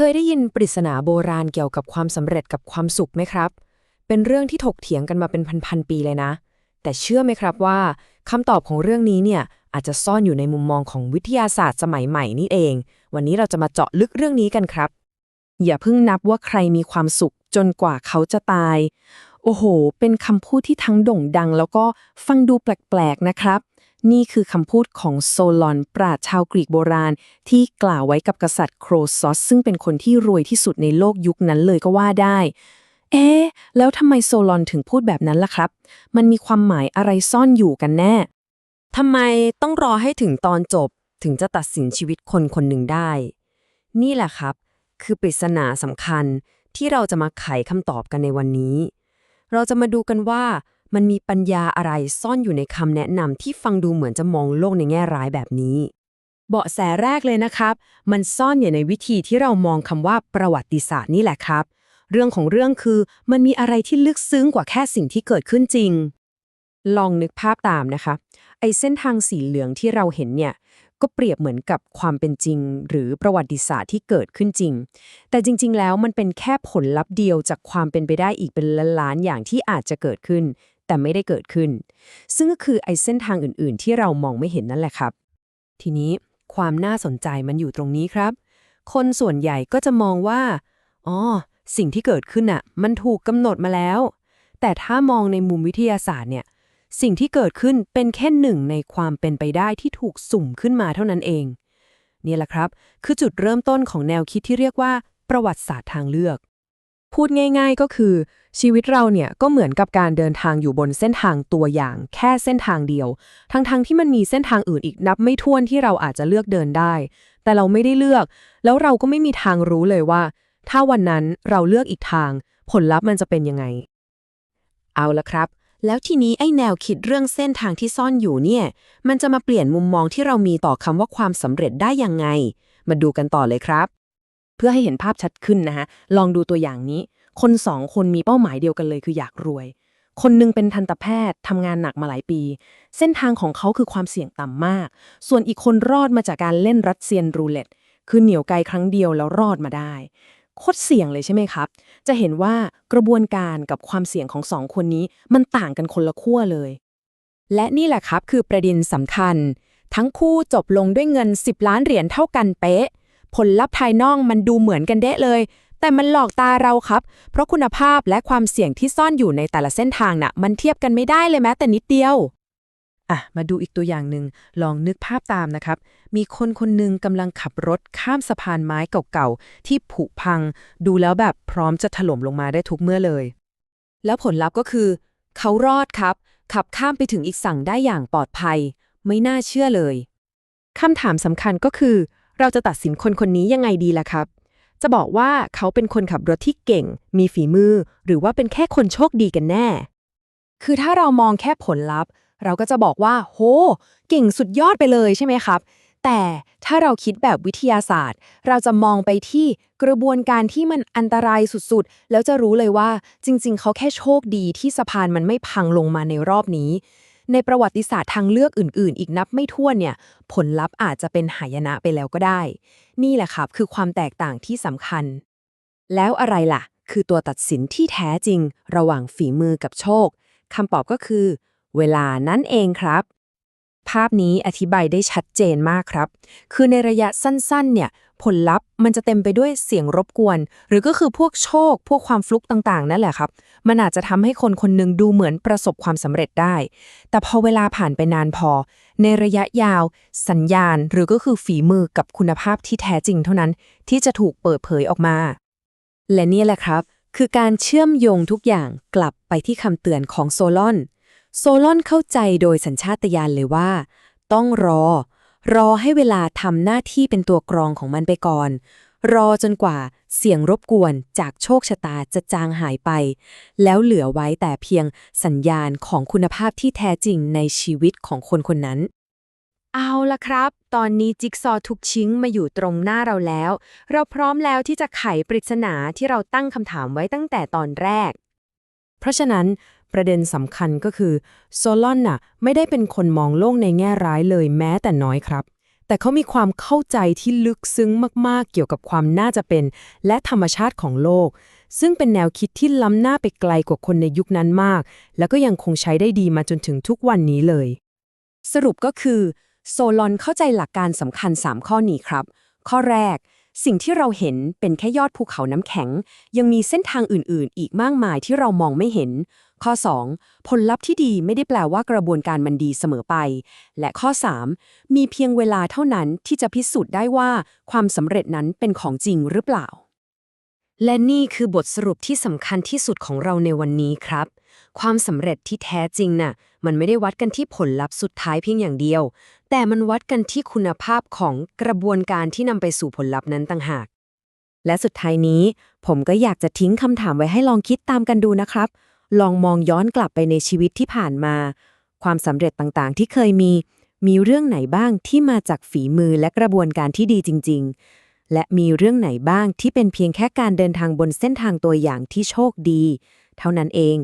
เคยได้ยินปริศนาโบราณเกี่ยวกับความสำเร็จกับความสุขไหมครับ เป็นเรื่องที่ถกเถียงกันมาเป็นพันๆปีเลยนะ แต่เชื่อไหมครับว่าคำตอบของเรื่องนี้เนี่ยอาจจะซ่อนอยู่ในมุมมองของวิทยาศาสตร์สมัยใหม่นี่เอง วันนี้เราจะมาเจาะลึกเรื่องนี้กันครับ อย่าเพิ่งนับว่าใครมีความสุขจนกว่าเขาจะตาย โอ้โห เป็นคำพูดที่ทั้งโด่งดัง แล้วก็ฟังดูแปลกๆนะครับ นี่คือคำพูดของโซลอนปราชชาวกรีกโบราณ ที่กล่าวไว้กับกษัตริย์โครซอส ซึ่งเป็นคนที่รวยที่สุดในโลกยุคนั้นเลยก็ว่าได้ เอ๊ะแล้วทำไมโซลอนถึงพูดแบบนั้นล่ะครับ มันมีความหมายอะไรซ่อนอยู่กันแน่ทำไมต้องรอให้ถึงตอนจบถึงจะตัดสินชีวิตคนคนหนึ่งได้ นี่แหละครับ คือปริศนาสำคัญที่เราจะมาไขคำตอบกันในวันนี้ เราจะมาดูกันว่า มันมีปัญญาอะไรซ่อนอยู่ในคำแนะนำที่ฟังดูเหมือนจะมองโลกในแง่ร้ายแบบนี้ เบาะแสแรกเลยนะครับ มันซ่อนอยู่ในวิธีที่เรามองคำว่าประวัติศาสตร์นี่แหละครับ เรื่องของเรื่องคือมันมีอะไรที่ลึกซึ้งกว่าแค่สิ่งที่เกิดขึ้นจริง ลองนึกภาพตามนะคะ ไอ้เส้นทางสีเหลืองที่เราเห็นเนี่ยก็เปรียบเหมือนกับความเป็นจริง หรือประวัติศาสตร์ที่เกิดขึ้นจริง แต่จริง ๆ แล้วมันเป็นแค่ผลลัพธ์เดียวจากความเป็นไปได้อีกเป็นล้านๆอย่างที่อาจจะเกิดขึ้น แต่ไม่ได้เกิดขึ้น ซึ่งก็คือไอ้เส้นทางอื่นๆ ที่เรามองไม่เห็นนั่นแหละครับ ทีนี้ความน่าสนใจมันอยู่ตรงนี้ครับ คนส่วนใหญ่ก็จะมองว่าอ๋อสิ่งที่เกิดขึ้นน่ะ มันถูกกำหนดมาแล้ว แต่ถ้ามองในมุมวิทยาศาสตร์เนี่ย สิ่งที่เกิดขึ้นเป็นแค่หนึ่งในความเป็นไปได้ที่ถูกสุ่มขึ้นมาเท่านั้นเอง นี่แหละครับ คือจุดเริ่มต้นของแนวคิดที่เรียกว่า ประวัติศาสตร์ทางเลือก พูดง่าย ๆก็คือ ชีวิตเราเนี่ยก็เหมือนกับการเดินทางอยู่บนเส้นทางตัวอย่าง แค่เส้นทางเดียว ทั้งๆทที่มันมีเส้นทางอื่นอีกนับไม่ถ้วนที่เราอาจจะเลือกเดินได้ แต่เราไม่ได้เลือก แล้วเราก็ไม่มีทางรู้เลยว่า ถ้าวันนั้นเราเลือกอีกทาง ผลลัพธ์มันจะเป็นยังไง เอาละครับ แล้วทีนี้ไอ้แนวคิดเรื่องเส้นทางที่ซ่อนอยู่เนี่ย มันจะมาเปลี่ยนมุมมองที่เรามีต่อคำว่าความสำเร็จได้ยังไง มาดูกันต่อเลยครับ เพื่อให้เห็นภาพชัดขึ้นนะฮะลองดูตัวอย่างนี้ คนสองคนมีเป้าหมายเดียวกันเลยคืออยากรวย คนหนึงเป็นทันตแพทย์ทำงานหนักมาหลายปี เส้นทางของเขาคือความเสี่ยงต่ำมาก ส่วนอีกคนรอดมาจากการเล่นรัสเซียนรูเล็ตคือเหนียวไกลครั้งเดียวแล้วรอดมาได้โคตรเสี่ยงเลยใช่ไหมครับ จะเห็นว่ากระบวนการกับความเสี่ยงของสองคนนี้มันต่างกันคนละขั้วเลย และนี่แหละครับคือประเด็นสำคัญ ทั้งคู่จบลงด้วยเงิน 10 ล้านเหรียญเท่ากันเป๊ะ ผลลัพธ์ภายนอกมันดูเหมือนกันเดะเลย แต่มันหลอกตาเราครับ เพราะคุณภาพและความเสี่ยงที่ซ่อนอยู่ในแต่ละเส้นทางน่ะ มันเทียบกันไม่ได้เลยแม้แต่นิดเดียวอะมาดูอีกตัวอย่างหนึ่งลองนึกภาพตามนะครับ มีคนคนหนึ่งกำลังขับรถข้ามสะพานไม้เก่าๆ ที่ผุพัง ดูแล้วแบบพร้อมจะถล่มลงมาได้ทุกเมื่อเลย แล้วผลลัพธ์ก็คือ เขารอดครับ ขับข้ามไปถึงอีกฝั่งได้อย่างปลอดภัย ไม่น่าเชื่อเลยคำถามสำคัญก็คือ เราจะตัดสินคนคนนี้ยังไงดีล่ะครับ จะบอกว่าเขาเป็นคนขับรถที่เก่ง มีฝีมือ หรือว่าเป็นแค่คนโชคดีกันแน่ คือถ้าเรามองแค่ผลลัพธ์ เราก็จะบอกว่า โห เก่งสุดยอดไปเลยใช่ไหมครับ แต่ถ้าเราคิดแบบวิทยาศาสตร์ เราจะมองไปที่กระบวนการที่มันอันตรายสุดๆ แล้วจะรู้เลยว่าจริง ๆ เขาแค่โชคดีที่สะพานมันไม่พังลงมาในรอบนี้ ในประวัติศาสตร์ทางเลือกอื่น ๆ อีกนับไม่ถ้วนเนี่ย ผลลัพธ์อาจจะเป็นหายนะไปแล้วก็ได้ นี่แหละครับคือความแตกต่างที่สำคัญ แล้วอะไรล่ะ คือตัวตัดสินที่แท้จริง ระหว่างฝีมือกับโชคคำตอบก็คือ เวลานั่นเองครับ ภาพนี้อธิบายได้ชัดเจนมากครับ คือในระยะสั้นๆ เนี่ย ผลลัพธ์มันจะเต็มไปด้วยเสียงรบกวน หรือก็คือพวกโชค พวกความฟลุกต่างๆ นั่นแหละครับ มันอาจจะทำให้คนคนหนึ่งดูเหมือนประสบความสำเร็จได้ แต่พอเวลาผ่านไปนานพอ ในระยะยาว สัญญาณ หรือก็คือฝีมือกับคุณภาพที่แท้จริงเท่านั้น ที่จะถูกเปิดเผยออกมา และนี่แหละครับ คือการเชื่อมโยงทุกอย่างกลับไปที่คำเตือนของโซลอน โซลอนเข้าใจโดยสัญชาตญาณเลยว่า ต้องรอ รอให้เวลาทำหน้าที่เป็นตัวกรองของมันไปก่อน รอจนกว่าเสียงรบกวนจากโชคชะตาจะจางหายไป แล้วเหลือไว้แต่เพียงสัญญาณของคุณภาพที่แท้จริงในชีวิตของคนคนนั้น เอาละครับ ตอนนี้จิ๊กซอทุกชิ้นมาอยู่ตรงหน้าเราแล้ว เราพร้อมแล้วที่จะไขปริศนาที่เราตั้งคำถามไว้ตั้งแต่ตอนแรก เพราะฉะนั้น ประเด็นสำคัญก็คือโซลอนน่ะไม่ได้เป็นคนมองโลกในแง่ร้ายเลยแม้แต่น้อยครับ แต่เขามีความเข้าใจที่ลึกซึ้งมากๆ เกี่ยวกับความน่าจะเป็น และธรรมชาติของโลก ซึ่งเป็นแนวคิดที่ล้ำหน้าไปไกลกว่าคนในยุคนั้นมาก แล้วก็ยังคงใช้ได้ดีมาจนถึงทุกวันนี้เลย สรุปก็คือโซลอนเข้าใจหลักการสำคัญ 3 ข้อนี้ครับ ข้อแรก สิ่งที่เราเห็นเป็นแค่ยอดภูเขาน้ำแข็ง ยังมีเส้นทางอื่นๆ อีกมากมายที่เรามองไม่เห็น ข้อ 2 ผลลัพธ์ที่ดีไม่ได้แปลว่ากระบวนการมันดีเสมอไป และข้อ 3 มีเพียงเวลาเท่านั้นที่จะพิสูจน์ได้ว่าความสำเร็จนั้นเป็นของจริงหรือเปล่า และนี่คือบทสรุปที่สำคัญที่สุดของเราในวันนี้ครับ ความสำเร็จที่แท้จริงน่ะ มันไม่ได้วัดกันที่ผลลัพธ์สุดท้ายเพียงอย่างเดียว แต่มันวัดกันที่คุณภาพของกระบวนการที่นำไปสู่ผลลัพธ์นั้นต่างหากและสุดท้ายนี้ ผมก็อยากจะทิ้งคำถามไว้ให้ลองคิดตามกันดูนะครับ ลองมองย้อนกลับไปในชีวิตที่ผ่านมา ความสำเร็จต่างๆ ที่เคยมี มีเรื่องไหนบ้างที่มาจากฝีมือและกระบวนการที่ดีจริง ๆ และมีเรื่องไหนบ้างที่เป็นเพียงแค่การเดินทางบนเส้นทางตัวอย่างที่โชคดี เท่านั้นเอง